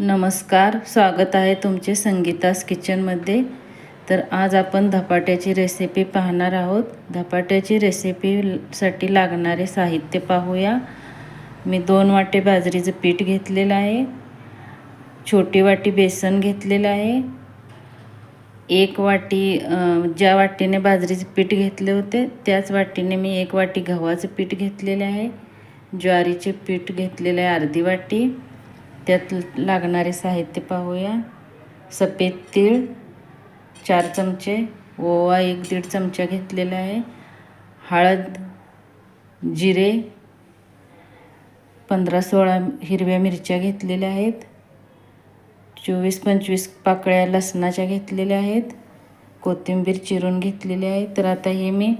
नमस्कार स्वागत आहे तुमचे संगीतास किचनमध्ये. तर आज आपण धपाट्याची रेसिपी पाहणार आहोत. धपाट्याची रेसिपीसाठी लागणारे साहित्य पाहूया. मी दोन वाटे बाजरीचं पीठ घेतलेलं आहे. छोटी वाटी बेसन घेतलेलं आहे. एक वाटी ज्या वाटीने बाजरीचे पीठ घेतले होते त्याच वाटीने मी एक वाटी गव्हाचं पीठ घेतलेले आहे. ज्वारीचे पीठ घेतलेलं आहे अर्धी वाटी. त्यात लागणारे साहित्य पाहूया. सफेद तीळ चार चमचे ओवा एक दीड चमचा घेतलेला आहे. हळद जिरे पंधरा सोळा हिरव्या मिरच्या घेतलेल्या आहेत. चोवीस पंचवीस पाकळ्या लसणाच्या घेतलेल्या आहेत. कोथिंबीर चिरून घेतलेली आहे. तर आता हे मी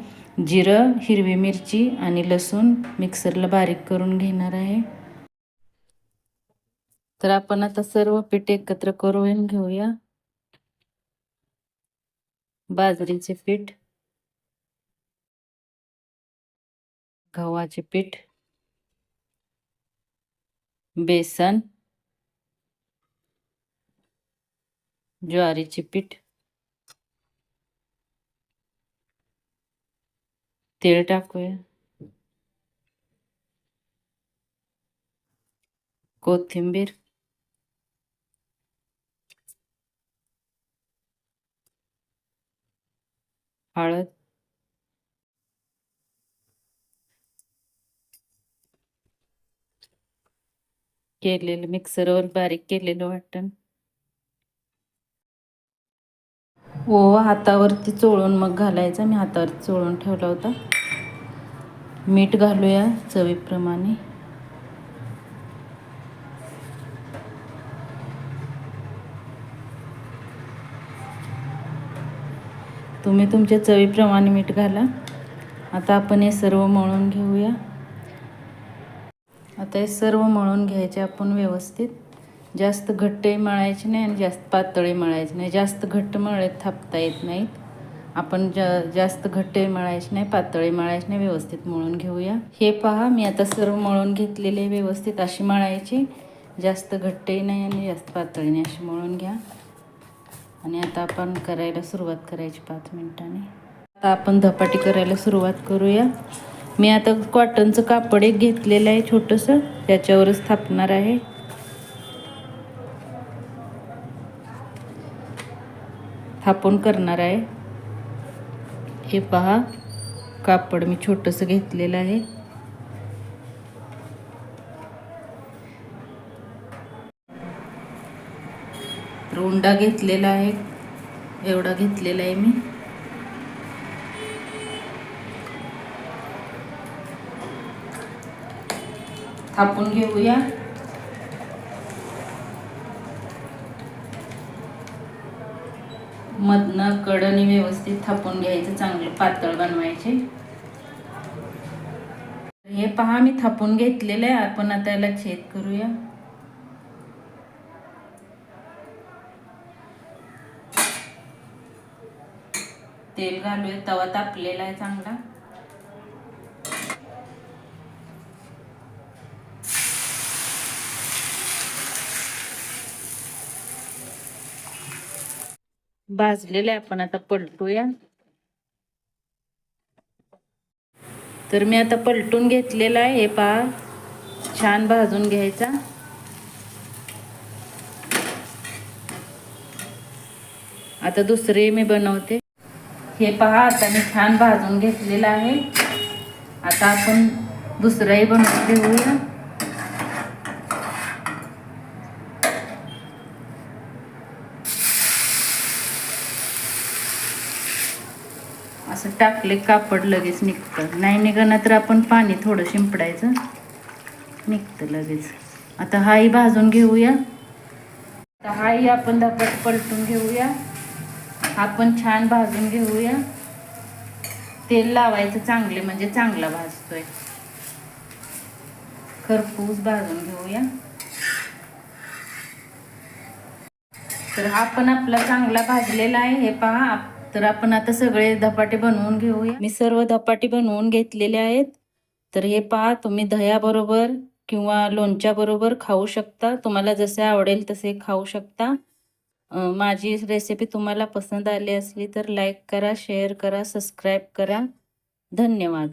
जिरं हिरवी मिरची आणि लसूण मिक्सरला बारीक करून घेणार आहे. तर आपण आता सर्व पीठ एकत्र करून घेऊया. बाजरीचे पीठ गव्हाचे पीठ बेसन ज्वारीचे पीठ तेल टाकूया. कोथिंबीर हळद. केलेलं मिक्सरवर बारीक केलेलं वाटण. ओवा हातावरती चोळून मग घालायचा. मी हातावरती चोळून ठेवला होता. मीठ घालूया चवीप्रमाणे. तुम्ही तुमच्या चवीप्रमाणे मीठ घाला. आता आपण हे सर्व मळून घेऊया. आता हे सर्व मळून घ्यायचे आपण व्यवस्थित. जास्त घट्टही मळायचे नाही आणि जास्त पातळी मळायचे नाही. जास्त घट्ट मळे थापता येत नाहीत. आपण जा जास्त घट्टही मळायचे नाही पातळी मळायचे नाही. व्यवस्थित मळून घेऊया. हे पहा मी आता सर्व मळून घेतलेले व्यवस्थित अशी मळायची. जास्त घट्टही नाही आणि जास्त पातळी नाही अशी मळून घ्या. आणि आता आपण करायला सुरुवात करायची पाच मिनिटांनी. आता आपण धपाटी करायला सुरुवात करूया. मी आता कॉटनचं कापड एक घेतलेलं आहे छोटंसं त्याच्यावरच थापणार आहे. थापून करणार आहे. हे पहा कापड मी छोटंसं घेतलेलं आहे. रोंडा घेतलेला आहे. एवढा घेतलेला आहे मी. थापून घेऊया. मधनं कडणी व्यवस्थित थापून घ्यायचं चांगलं पातळ बनवायचे. हे पहा मी थापून घेतलेलं आहे. आपण आता याला छेद करूया. तेल घालूया तवा तापलेला आहे चांगला. भाजलेलं आहे आपण आता पलटूया. तर मी आता पलटून घेतलेला आहे हे पहा छान भाजून घ्यायचा. आता दुसरे मी बनवते. हे पहा आता मी छान भाजून घेतलेलं आहे. आता आपण दुसरंही बनवून घेऊया. असं टाकले कापड लगेच निघतं. नाही निघणार तर आपण पाणी थोडं शिंपडायचं. निघतं लगेच. आता हाही भाजून घेऊया. आता हाही आपण दापट पलटून घेऊया. आपण छान भाजून घेऊया. तेल लावायचं चांगले म्हणजे चांगला भाजतोय. खरपूस भाजून घेऊया. तर हा पण आपला चांगला भाजलेला आहे हे पहा. तर आपण आता सगळे धपाटे बनवून घेऊया. मी सर्व धपाटे बनवून घेतलेले आहेत. तर हे पहा तुम्ही दह्याबरोबर किंवा लोणच्याबरोबर खाऊ शकता. तुम्हाला जसे आवडेल तसे खाऊ शकता. माझी रेसिपी तुम्हाला पसंत आली असली तर लाईक करा शेअर करा सबस्क्राईब करा. धन्यवाद.